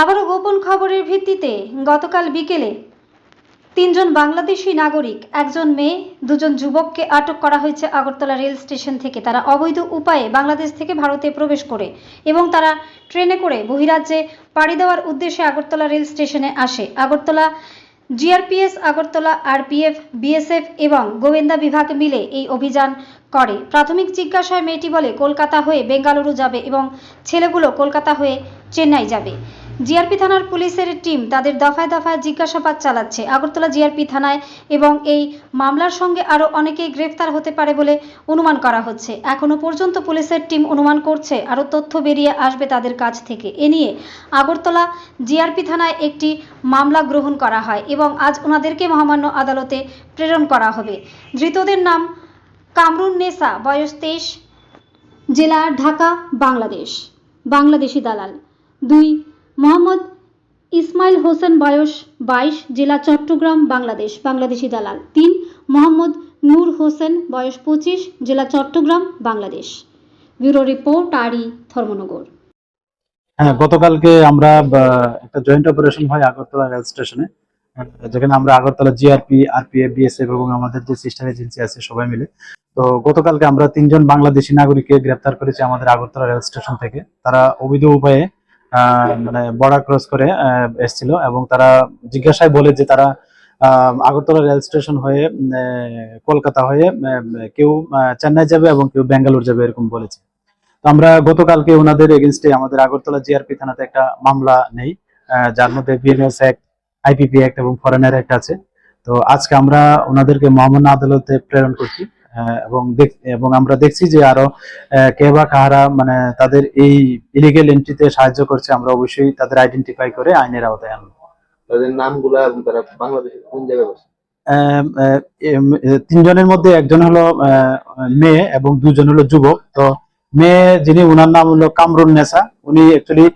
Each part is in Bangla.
আবারও গোপন খবরের ভিত্তিতে গতকাল বিকেলে তিনজন বাংলাদেশি নাগরিক, একজন মেয়ে, দুজন যুবককে আটক করা হয়েছে আগরতলা রেল স্টেশন থেকে। তারা অবৈধ উপায়ে বাংলাদেশ থেকে ভারতে প্রবেশ করে এবং তারা ট্রেনে করে বহিরাজ্যে পাড়ি দেওয়ার উদ্দেশ্যে আগরতলা রেল স্টেশনে আসে। Agartala GRPS, Agartala RPF, BSF এবং গোয়েন্দা বিভাগ মিলে এই অভিযান করে। প্রাথমিক জিজ্ঞাসায় মেয়েটি বলে, কলকাতা হয়ে বেঙ্গালুরু যাবে এবং ছেলেগুলো কলকাতা হয়ে চেন্নাই যাবে। জিআরপি থানার পুলিশের টিম তাদের দফায় দফায় জিজ্ঞাসাবাদ চালাচ্ছে। আগরতলা জিআরপি থানায় এবং এই মামলার সঙ্গে আরও অনেকেই গ্রেফতার হতে পারে বলে অনুমান করা হচ্ছে। এখনও পর্যন্ত পুলিশের টিম অনুমান করছে আরও তথ্য বেরিয়ে আসবে তাদের কাছ থেকে। এ নিয়ে আগরতলা জিআরপি থানায় একটি মামলা গ্রহণ করা হয় এবং আজ ওনাদেরকে মহামান্য আদালতে প্রেরণ করা হবে। ধৃতদের নাম কামরুন নেসা, বয়স তেইশ, জেলা ঢাকা, বাংলাদেশ। বাংলাদেশি দালাল। দুই মোহাম্মদ ইসমাইল হোসেন বয়স বাইশ, জেলা চট্টগ্রাম, বাংলাদেশ, বাংলাদেশি দালাল। তিন, মোহাম্মদ নূর হোসেন বয়স পঁচিশ, জেলা চট্টগ্রাম, বাংলাদেশ। ব্যুরো রিপোর্ট আরি ধর্মনগর। হ্যাঁ গতকালকে আমরা একটা জয়েন্ট অপারেশন হয় আগরতলা রেল স্টেশনে যেখানে আমরা আগরতলা জিআরপি আরপিএফ বিএসএফ এবং আমাদের যে সিস্টার এজেন্সি আছে সবাই মিলে। তো গতকালকে আমরা তিনজন বাংলাদেশি নাগরিককে গ্রেপ্তার করেছি আমাদের আগরতলা রেল স্টেশন থেকে। তারা অবৈধ উপায়ে মানে বর্ডার ক্রস করে এসেছিল এবং তারা জিজ্ঞাসায় বলে যে তারা আগরতলা রেল স্টেশন হয়ে কলকাতা হয়ে কেউ চেন্নাই যাবে এবং কেউ ব্যাঙ্গালোর যাবে এরকম বলেছে। তো আমরা গতকালকে ওনাদের এগেনস্টে আমাদের আগরতলা জিআরপি থানাতে একটা মামলা নেই যার মধ্যে বিএনএস অ্যাক্ট আইপিপি অ্যাক্ট এবং ফরেনার অ্যাক্ট আছে। তো আজকে আমরা ওনাদেরকে মহামান্য আদালতে প্রেরণ করছি। এবং দেখ- এবং আমরা দেখছি যে আরও কে বা কাহারা মানে তাদের এই ইলিগেল এন্ট্রিতে সাহায্য করছে আমরা অবশ্যই তাদের আইডেন্টিফাই করে আইনের আওতায় আনব। তাদের নামগুলা এবং তারা বাংলাদেশের কোন জায়গায় তিনজনের মধ্যে একজন হলো মেয়ে এবং দুজন হলো যুবক তো মেয়ে যিনি ওনার নাম হলো কামরুন নেসা উনি অ্যাকচুয়ালি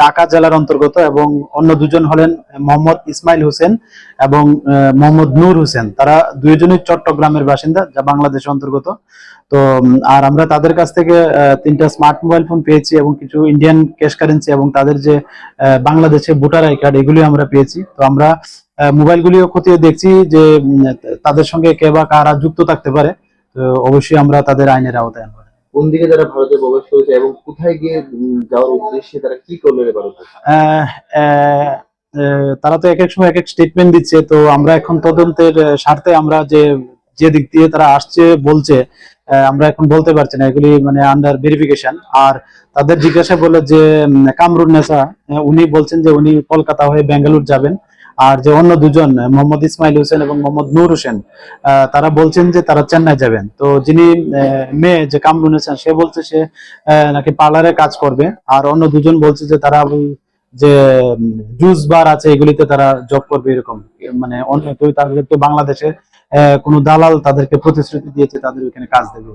ঢাকা জেলার অন্তর্গত এবং অন্য দুজন হলেন মোহাম্মদ ইসমাইল হোসেন এবং মোহাম্মদ নূর হোসেন। তারা দুইজনই চট্টগ্রামের বাসিন্দা, যা বাংলাদেশের অন্তর্গত। তো আর আমরা তাদের কাছ থেকে তিনটা স্মার্ট মোবাইল ফোন পেয়েছি এবং কিছু ইন্ডিয়ান ক্যাশ কারেন্সি এবং তাদের যে বাংলাদেশে ভোটার আই কার্ড, এগুলি আমরা পেয়েছি। তো আমরা মোবাইল গুলিও খতিয়ে দেখছি যে তাদের সঙ্গে কে বা কারা যুক্ত থাকতে পারে। তো অবশ্যই আমরা তাদের আইনের আওতায় আনব। কোন দিকে ভারতে প্রবেশ করেছে এবং কোথায় গিয়ে যাওয়ার উদ্দেশ্যে তারা কি করল ভারতে তারা তো এক এক সময় এক এক স্টেটমেন্ট দিচ্ছে, তো আমরা এখন তদন্তের স্বার্থে আমরা যে যে দিক দিয়ে তারা আসছে, বলছে আমরা এখন বলতে পারছি না, এগুলি মানে আন্ডার ভেরিফিকেশন আর তাদের জিজ্ঞাসা বলে যে কামরুন নেসা উনি বলছেন যে উনি কলকাতা হয়ে বেঙ্গালুর যাবেন। আর যে অন্য দুজন, মোহাম্মদ ইসমাইল হোসেন এবং মোহাম্মদ নূর হোসেন তারা বলছেন যে তারা চেন্নাই যাবেন। তো যিনি মেয়ে যে কামরুন হোসেন, সে বলছে সে নাকি পার্লারে কাজ করবে। আর অন্য দুজন বলছে যে তারা যে জুস বার আছে, এগুলিতে তারা জব করবে এরকম। মানে অন্য কেউ তাদেরকে বাংলাদেশে কোনো দালাল তাদেরকে প্রতিশ্রুতি দিয়েছে, তাদের ওইখানে কাজ দেবে।